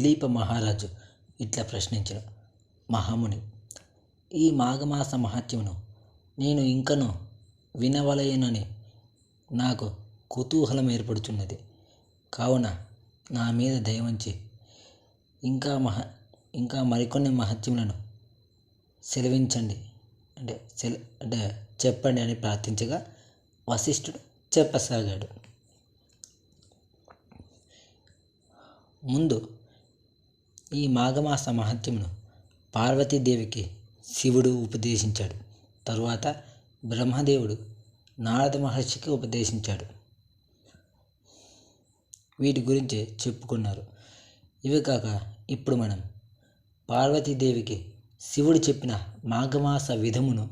దిలీప మహారాజు ఇట్లా ప్రశ్నించను మహాముని ఈ మాఘమాస మహత్యమును నేను ఇంకను వినవలయనని నాకు కుతూహలం ఏర్పడుచున్నది. కావున నా మీద దయవంచి ఇంకా మహ ఇంకా మరికొన్ని మహత్యములను సెలవించండి. అంటే సెల అంటే చెప్పండి అని ప్రార్థించగా వశిష్ఠుడు చెప్పసాగాడు. ముందు ఈ మాఘమాస మహత్యమును పార్వతీదేవికి శివుడు ఉపదేశించాడు. తరువాత బ్రహ్మదేవుడు నారద మహర్షికి ఉపదేశించాడు. వీటి గురించి చెప్పుకున్నారు. ఇవి కాక ఇప్పుడు మనం పార్వతీదేవికి శివుడు చెప్పిన మాఘమాస విధమును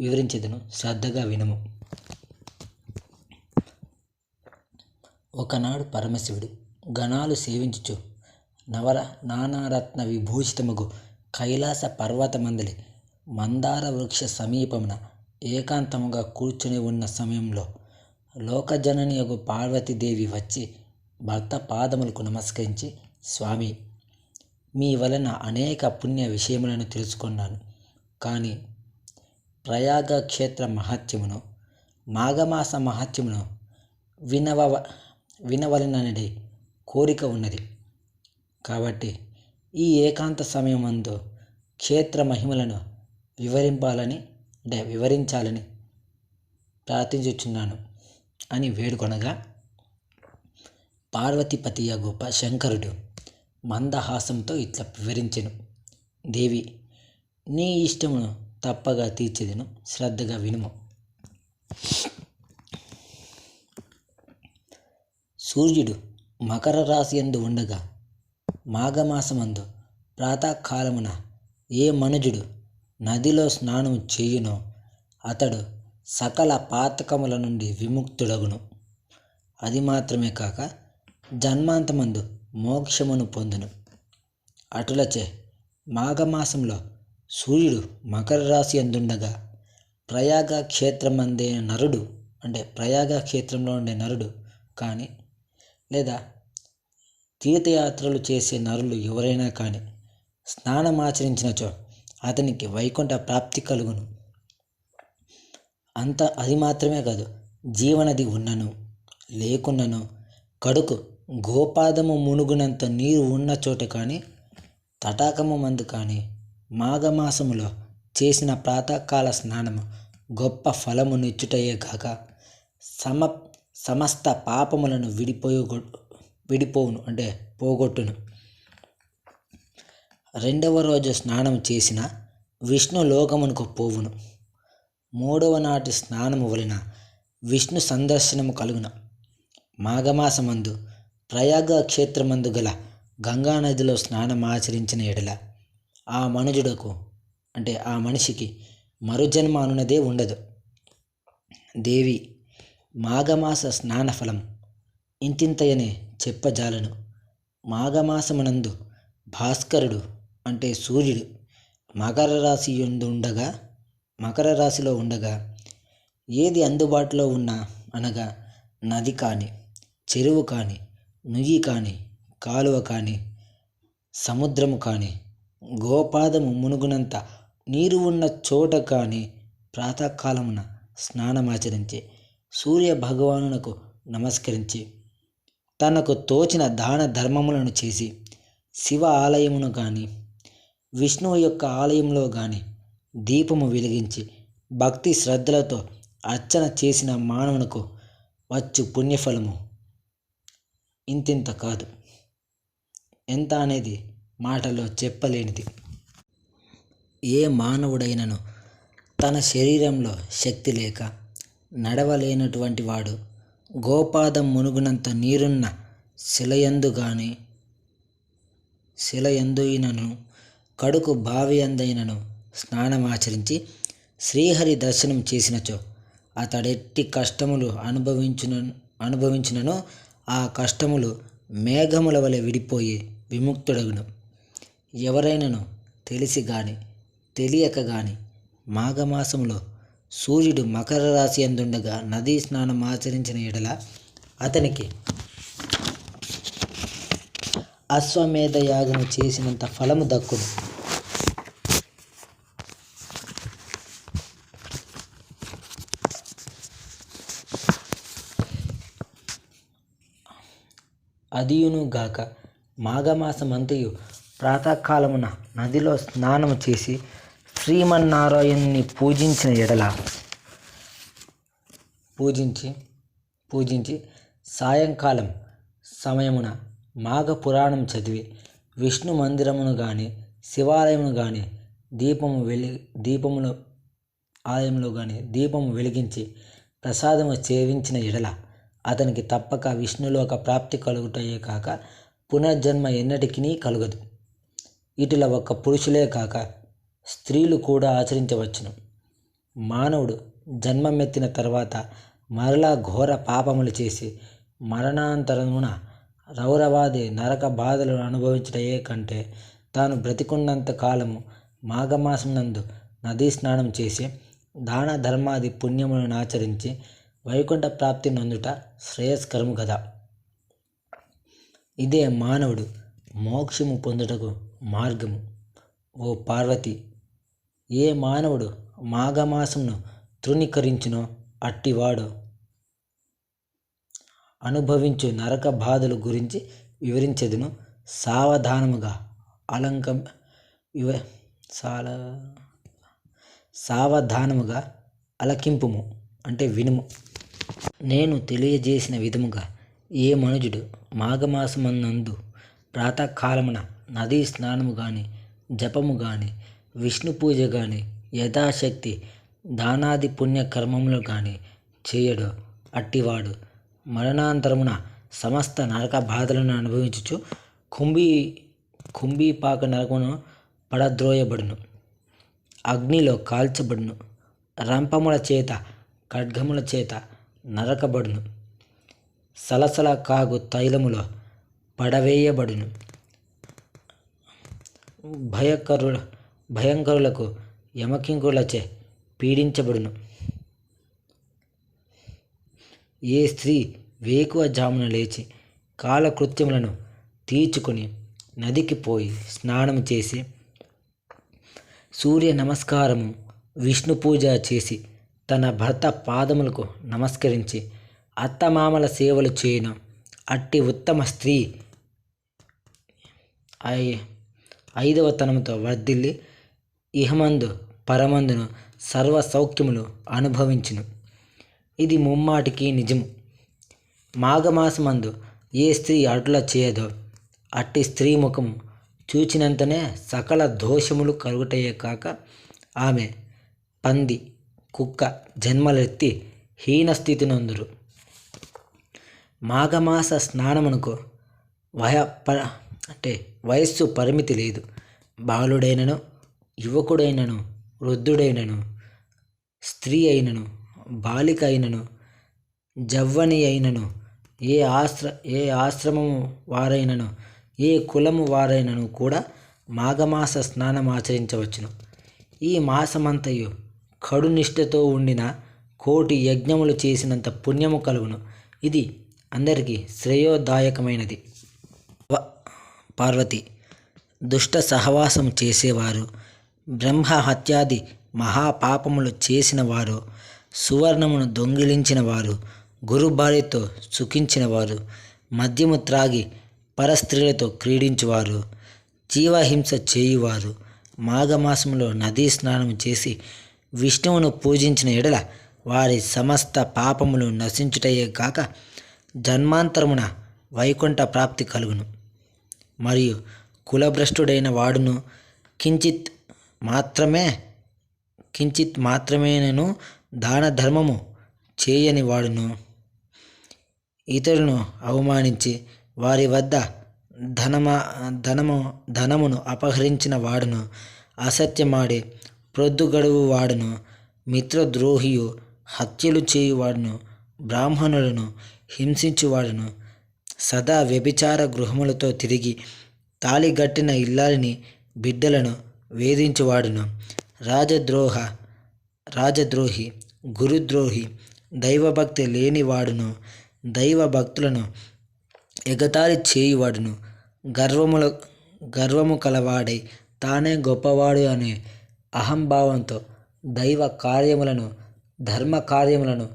వివరించేదను శ్రద్ధగా వినము. ఒకనాడు పరమశివుడు గణాలు సేవించుచు నవర నానారత్న విభూషితముగు కైలాస పర్వతమందలి మందార వృక్ష సమీపమున ఏకాంతముగా కూర్చుని ఉన్న సమయంలో లోకజనని పార్వతీదేవి వచ్చి భర్త పాదములకు నమస్కరించి స్వామి మీ వలన అనేక పుణ్య విషయములను తెలుసుకున్నాను. కానీ ప్రయాగ క్షేత్ర మహత్యమును మాఘమాస మహత్యమును వినవ వినవలనని కోరిక ఉన్నది. కాబట్టి ఈ ఏకాంత సమయమందు క్షేత్ర మహిమలను వివరింపాలని అంటే వివరించాలని ప్రార్థించుచున్నాను అని వేడుకొనగా పార్వతీపతి గొప్ప శంకరుడు మందహాసంతో ఇట్లా వివరించెను. దేవి నీ ఇష్టమును తప్పగా తీర్చేదను శ్రద్ధగా వినుము. సూర్యుడు మకర రాశి ఎందు ఉండగా మాఘమాసమందు ప్రాతకాలమున ఏ మనుజుడు నదిలో స్నానం చేయునో అతడు సకల పాతకముల నుండి విముక్తుడగును. అది మాత్రమే కాక జన్మాంతమందు మోక్షమును పొందును. అటులచే మాఘమాసంలో సూర్యుడు మకర రాశి అందుండగా ప్రయాగ క్షేత్రమందే నరుడు అంటే ప్రయాగ క్షేత్రంలో ఉండే నరుడు కానీ లేదా తీర్థయాత్రలు చేసే నరులు ఎవరైనా కానీ స్నానమాచరించినచో అతనికి వైకుంఠ ప్రాప్తి కలుగును. అంత అది మాత్రమే కాదు జీవనది ఉన్నను లేకున్నను. కడుకు గోపాదము మునుగునంత నీరు ఉన్న చోట కానీ తటాకము మందు కానీ మాఘమాసములో చేసిన ప్రాతకాల స్నానము గొప్ప ఫలమునిచ్చుటయే కాక సమ సమస్త పాపములను విడిపోయి విడిపోవును అంటే పోగొట్టును. రెండవ రోజు స్నానం చేసిన విష్ణు లోకమునకు పోవును. మూడవ నాటి స్నానము వలన విష్ణు సందర్శనము కలుగున మాఘమాసమందు ప్రయాగ క్షేత్రమందు గల గంగానదిలో స్నానం ఆచరించిన ఎడల ఆ మనుజుడకు అంటే ఆ మనిషికి మరుజన్మ అనున్నదే ఉండదు. దేవి మాఘమాస స్నానఫలం ఇంతింతయనే చెప్పజాలను. మాఘమాసమునందు భాస్కరుడు అంటే సూర్యుడు మకర రాశి ఉండగా మకర రాశిలో ఉండగా ఏది అందుబాటులో ఉన్నా అనగా నది కానీ చెరువు కానీ నుయ్యి కానీ కాలువ కానీ సముద్రము కానీ గోపాదము మునుగునంత నీరు ఉన్న చోట కానీ ప్రాతకాలమున స్నానమాచరించి సూర్య భగవానునకు నమస్కరించి తనకు తోచిన దాన ధర్మములను చేసి శివ ఆలయమును కానీ విష్ణువు యొక్క ఆలయంలో కానీ దీపము వెలిగించి భక్తి శ్రద్ధలతో అర్చన చేసిన మానవునకు వచ్చు పుణ్యఫలము. ఇంతింత కాదు. ఎంత అనేది మాటలో చెప్పలేనిది. ఏ మానవుడైనను తన శరీరంలో శక్తి లేక నడవలేనటువంటి వాడు గోపాదం మునుగునంత నీరున్న శిలయందుగాని శిలయందుయినను కడుకు బావి అందైనను స్నానమాచరించి శ్రీహరి దర్శనం చేసినచో అతడెట్టి కష్టములు అనుభవించున అనుభవించినను ఆ కష్టములు మేఘముల వలె విడిపోయి విముక్తుడగును. ఎవరైనను తెలిసి గాని తెలియక గాని మాఘమాసంలో సూర్యుడు మకర రాశి అందుండగా నదీ స్నానం ఆచరించిన ఎడల అతనికి అశ్వమేధ యాగం చేసినంత ఫలము దక్కును. అదియును గాక మాఘమాసమంతయు ప్రాతకాలమున నదిలో స్నానము చేసి శ్రీమన్నారాయణ్ణి పూజించిన ఎడల పూజించి పూజించి సాయంకాలం సమయమున మాఘ పురాణం చదివి విష్ణు మందిరమును గాని శివాలయమును గాని దీపము వెలి దీపములు ఆలయంలో కానీ దీపము వెలిగించి ప్రసాదము సేవించిన ఎడల అతనికి తప్పక విష్ణులోక ప్రాప్తి కలుగుటయే కాక పునర్జన్మ ఎన్నటికీ కలుగదు. ఇటుల ఒక్క పురుషులే కాక స్త్రీలు కూడా ఆచరించవచ్చును. మానవుడు జన్మమెత్తిన తర్వాత మరలా ఘోర పాపములు చేసి మరణాంతరమున రౌరవాది నరక బాధలు అనుభవించటయే కంటే తాను బ్రతికున్నంత కాలము మాఘమాసం నందు నదీ స్నానం చేసి దాన ధర్మాది పుణ్యములను ఆచరించి వైకుంఠ ప్రాప్తి నందుట శ్రేయస్కరము కదా ఇదే మానవుడు మోక్షము పొందుటకు మార్గము. ఓ పార్వతి ఏ మానవుడు మాఘమాసమును తృణీకరించునో అట్టివాడు. అనుభవించు నరక బాధల గురించి వివరించెదను. సావధానముగా అలంక వివ సాల సావధానముగా అలకింపుము అంటే వినుము. నేను తెలియజేసిన విధముగా ఏ మనుజుడు మాఘమాసమన్నందు ప్రాతకాలమున నదీ స్నానము కానీ జపము కానీ విష్ణు పూజ కానీ యథాశక్తి దానాది పుణ్య కర్మములు కానీ చేయడు అట్టివాడు. మరణాంతరమున సమస్త నరక బాధలను అనుభవించుచు కుంభీ కుంభీపాక నరకమును పడద్రోయబడును. అగ్నిలో కాల్చబడును. రంపముల చేత ఖడ్గముల చేత నరకబడును. సలసల కాగు తైలములో పడవేయబడును. భయకరుడు భయంకరులకు యమకింకులచే పీడించబడును. ఏ స్త్రీ వేకువ జామున లేచి కాలకృత్యములను తీర్చుకొని నదికి పోయి స్నానం చేసి సూర్య నమస్కారము విష్ణు పూజ చేసి తన భర్త పాదములకు నమస్కరించి అత్తమామల సేవలు చేయను అట్టి ఉత్తమ స్త్రీ ఐ ఐదవ తనముతో వర్ధిల్లి ఇహమందు పరమందును సర్వ సౌఖ్యములు అనుభవించును. ఇది ముమ్మాటికి నిజము. మాఘమాసమందు ఏ స్త్రీ అటుల చేయదో అట్టి స్త్రీ ముఖం చూచినంతనే సకల దోషములు కలుగుటయే కాక ఆమె పంది కుక్క జన్మలెత్తి హీనస్థితి నందురు మాఘమాస స్నానమునకు వయ ప అంటే వయస్సు పరిమితి లేదు. బాలుడైనను యువకుడైనను వృద్ధుడైనను స్త్రీ అయినను బాలిక అయినను జవ్వని అయినను ఏ ఆశ్ర ఏ ఆశ్రమము వారైనను ఏ కులము వారైనను కూడా మాఘమాస స్నానం ఆచరించవచ్చును. ఈ మాసమంతయు కడునిష్టతో ఉండిన కోటి యజ్ఞములు చేసినంత పుణ్యము కలుగును. ఇది అందరికీ శ్రేయోదాయకమైనది. పార్వతి దుష్ట సహవాసం చేసేవారు బ్రహ్మ హత్యాది మహాపాపములు చేసిన వారు సువర్ణమును దొంగిలించిన వారు గురు సుఖించినవారు మద్యము త్రాగి పరస్త్రీలతో క్రీడించువారు జీవహింస చేయువారు మాఘమాసంలో నదీ స్నానం చేసి విష్ణువును పూజించిన ఎడల వారి సమస్త పాపములు నశించుటయే కాక జన్మాంతరమున వైకుంఠ ప్రాప్తి కలుగును. మరియు కులభ్రష్టుడైన వాడును కించిత్ మాత్రమే కించిత్ మాత్రమేనను దాన ధర్మము చేయని వాడును. ఇతరులను అవమానించి వారి వద్ద ధనమా ధనము ధనమును అపహరించిన వాడును. అసత్యమాడి ప్రొద్దుగడువు వాడును. మిత్రద్రోహియు హత్యలు చేయువాడును. బ్రాహ్మణులను హింసించువాడును. సదా వ్యభిచార గృహములతో తిరిగి తాళిగట్టిన ఇల్లాలిని బిడ్డలను వేధించువాడును. రాజద్రోహ రాజద్రోహి గురుద్రోహి దైవభక్తి లేనివాడును దైవ భక్తులను ఎగతాళి చేయువాడును. గర్వముల గర్వము కలవాడై తానే గొప్పవాడు అనే అహంభావంతో దైవ కార్యములను ధర్మ కార్యములను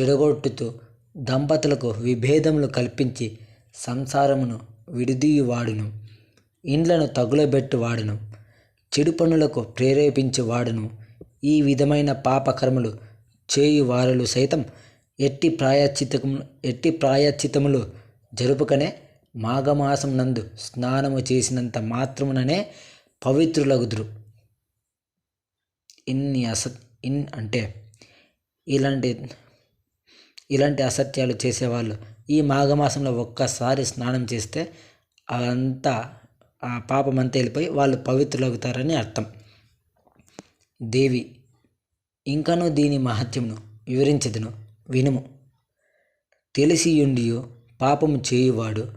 చెడగొట్టుతూ దంపతులకు విభేదములు కల్పించి సంసారమును విడిదీయువాడును. ఇండ్లను తగులబెట్టువాడును. చెడు పనులకు ప్రేరేపించేవాడును. ఈ విధమైన పాపకర్మలు చేయువారులు సైతం ఎట్టి ప్రాయచితము ఎట్టి ప్రాయశ్చితములు జరుపుకనే మాఘమాసం నందు స్నానము చేసినంత మాత్రముననే పవిత్రులగుదురు. ఇన్ని అస ఇన్ అంటే ఇలాంటి ఇలాంటి అసత్యాలు చేసేవాళ్ళు ఈ మాఘమాసంలో ఒక్కసారి స్నానం చేస్తే అంతా ఆ పాపం అంతా వెళ్ళిపోయి వాళ్ళు పవిత్రులవుతారని అర్థం. దేవి ఇంకనూ దీని మహత్యమును వివరించదును వినుము. తెలిసియుండియు పాపము చేయువాడు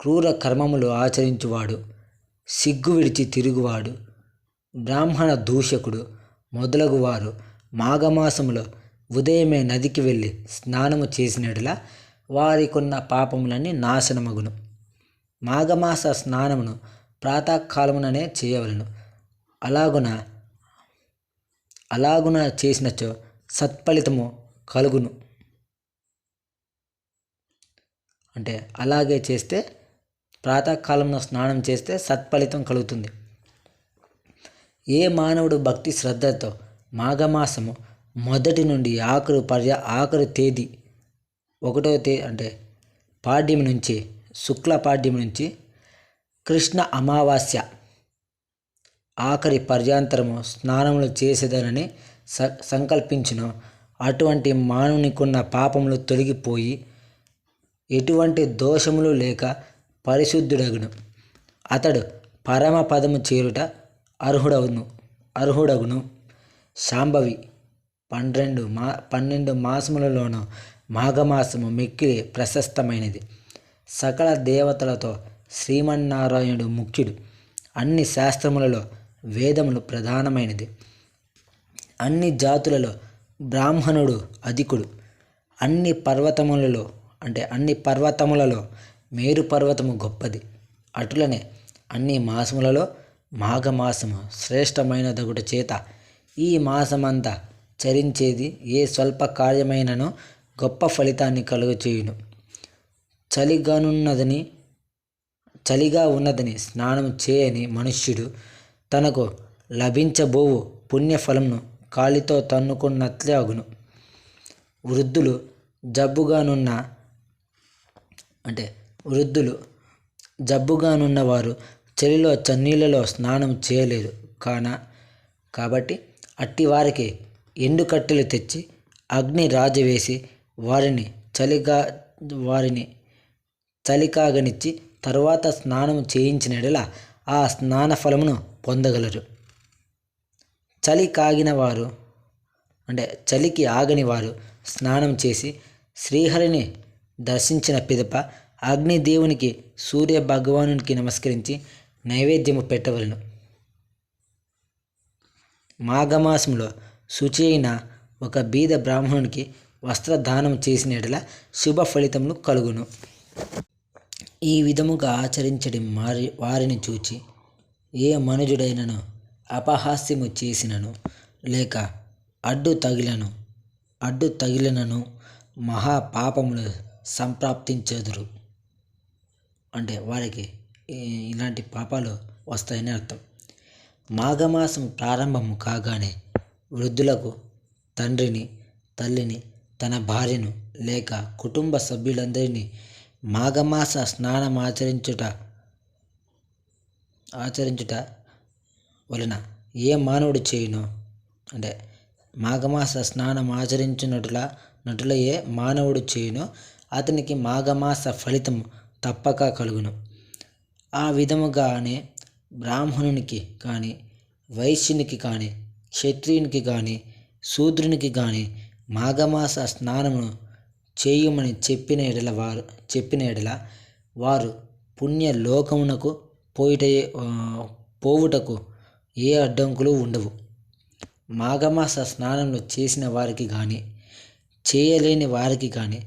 క్రూర కర్మములు ఆచరించువాడు సిగ్గు విడిచి తిరుగువాడు బ్రాహ్మణ దూషకుడు మొదలగువారు మాఘమాసములో ఉదయమే నదికి వెళ్ళి స్నానము చేసినట్లా వారికున్న పాపములన్నీ నాశనమగును. మాఘమాస స్నానమును ప్రాతకాలముననే చేయవలను. అలాగున అలాగున చేసినచో సత్ఫలితము కలుగును. అంటే అలాగే చేస్తే ప్రాతకాలంలో స్నానం చేస్తే సత్ఫలితం కలుగుతుంది. ఏ మానవుడు భక్తి శ్రద్ధతో మాఘమాసము మొదటి నుండి ఆఖరు పర్య ఆఖరు తేదీ ఒకటో తే అంటే పాడ్యం నుంచి శుక్లపాఠ్యం నుంచి కృష్ణ అమావాస్య ఆఖరి పర్యాంతరము స్నానములు చేసేదనని స సంకల్పించిన. అటువంటి మానవునికున్న పాపములు తొలగిపోయి ఎటువంటి దోషములు లేక పరిశుద్ధుడగును. అతడు పరమ పదము చేరుట అర్హుడవును అర్హుడగును. శాంభవి పన్నెండు మా పన్నెండు మాసములలోనూ మాఘమాసము మిక్కిలి ప్రశస్తమైనది. సకల దేవతలతో శ్రీమన్నారాయణుడు ముఖ్యుడు. అన్ని శాస్త్రములలో వేదములు ప్రధానమైనది. అన్ని జాతులలో బ్రాహ్మణుడు అధికుడు. అన్ని పర్వతములలో అంటే అన్ని పర్వతములలో మేరు పర్వతము గొప్పది. అటులనే అన్ని మాసములలో మాఘమాసము శ్రేష్టమైనదగుట చేత ఈ మాసమంతా చరించేది ఏ స్వల్ప కార్యమైనను గొప్ప ఫలితాన్ని కలుగచేయును. చలిగానున్నదని చలిగా ఉన్నదని స్నానం చేయని మనుష్యుడు తనకు లభించబోవు పుణ్యఫలంను కాలితో తన్నుకున్నట్లే అగును. వృద్ధులు జబ్బుగానున్న అంటే వృద్ధులు జబ్బుగానున్న వారు చలిలో చన్నీళ్ళలో స్నానం చేయలేరు కాన? కాబట్టి అట్టి వారికి ఎండు కట్టెలు తెచ్చి అగ్ని రాజవేసి వారిని చలిగా వారిని చలికాగనిచ్చి తరువాత స్నానం చేయించిన ఎడల ఆ స్నాన ఫలమును పొందగలరు. చలి కాగిన వారు అంటే చలికి ఆగని వారు స్నానం చేసి శ్రీహరిని దర్శించిన పిదప అగ్నిదేవునికి సూర్య భగవానునికి నమస్కరించి నైవేద్యము పెట్టవలను. మాఘమాసంలో శుచి అయిన ఒక బీద బ్రాహ్మణునికి వస్త్రదానం చేసిన ఎడల శుభ ఫలితములు కలుగును. ఈ విధముగా ఆచరించడం మారి వారిని చూచి ఏ మనుజుడైనను అపహాస్యము చేసినను లేక అడ్డు తగిలను అడ్డు తగిలినను మహాపాపములు సంప్రాప్తించెదరు. అంటే వారికి ఇలాంటి పాపాలు వస్తాయని అర్థం. మాఘమాసం ప్రారంభము కాగానే వృద్ధులకు తండ్రిని తల్లిని తన భార్యను లేక కుటుంబ సభ్యులందరినీ మాఘమాస స్నానం ఆచరించుట ఆచరించుట వలన ఏ మానవుడు చేయును? అంటే మాఘమాస స్నానం ఆచరించినట్ల నటుల ఏ మానవుడు చేయును? అతనికి మాఘమాస ఫలితం తప్పక కలుగును. ఆ విధముగానే బ్రాహ్మణునికి కానీ వైశ్యునికి కానీ క్షత్రియునికి కానీ శూద్రునికి కానీ మాఘమాస స్నానమును చేయమని చెప్పిన ఎడల వారు చెప్పిన ఎడల వారు పుణ్య లోకమునకు పోయిట పోవుటకు ఏ అడ్డంకులు ఉండవు. మాఘమాస స్నానంలో చేసిన వారికి కానీ చేయలేని వారికి కానీ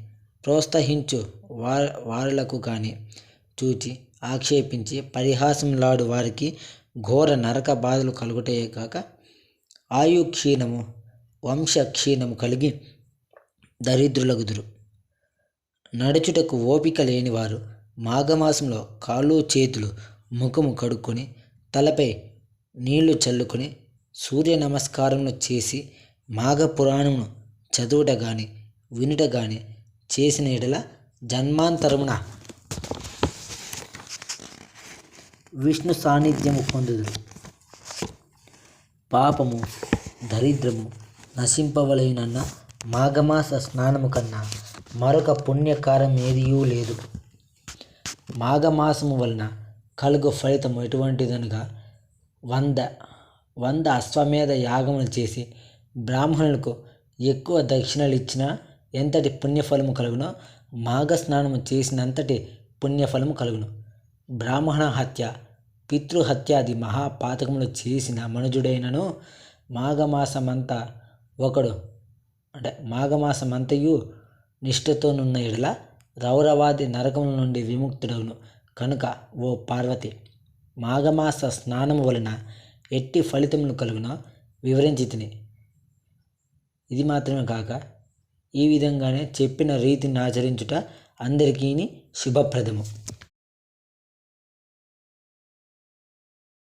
ప్రోత్సహించు వార వారులకు కానీ చూచి ఆక్షేపించి పరిహాసంలాడు వారికి ఘోర నరక బాధలు కలుగుటయే కాక ఆయు క్షీణము వంశ క్షీణము కలిగి దరిద్రులగుదురు. నడుచుటకు ఓపిక లేనివారు మాఘమాసంలో కాళ్ళు చేతులు ముఖము కడుక్కొని తలపై నీళ్ళు చల్లుకొని సూర్య నమస్కారములు చేసి మాఘ పురాణమును చదువుట గాని వినుట గాని చేసిన ఎడల జన్మాంతరమున విష్ణు సాన్నిధ్యము పొందుదు పాపము దరిద్రము నశింపవలైనన్న మాఘమాస స్నానము కన్నా మరొక పుణ్యకారం ఏదియూ లేదు. మాఘమాసము వలన కలుగు ఫలితం ఎటువంటిదనగా వంద వంద అశ్వమేధ యాగములు చేసి బ్రాహ్మణులకు ఎక్కువ దక్షిణలు ఇచ్చినా ఎంతటి పుణ్యఫలము కలుగునో మాఘ స్నానము చేసినంతటి పుణ్యఫలము కలుగును. బ్రాహ్మణ హత్య పితృహత్యాది మహాపాతకములు చేసిన మనుజుడైనను మాఘమాసమంతా ఒకడు అంటే మాఘమాసమంతయు నిష్ఠతోనున్న ఎడల రౌరవాది నరకముల నుండి విముక్తుడవును కనుక ఓ పార్వతి మాఘమాస స్నానము వలన ఎట్టి ఫలితములు కలుగునో? వివరించి తిని ఇది మాత్రమే కాక ఈ విధంగానే చెప్పిన రీతిని ఆచరించుట అందరికీ శుభప్రదము.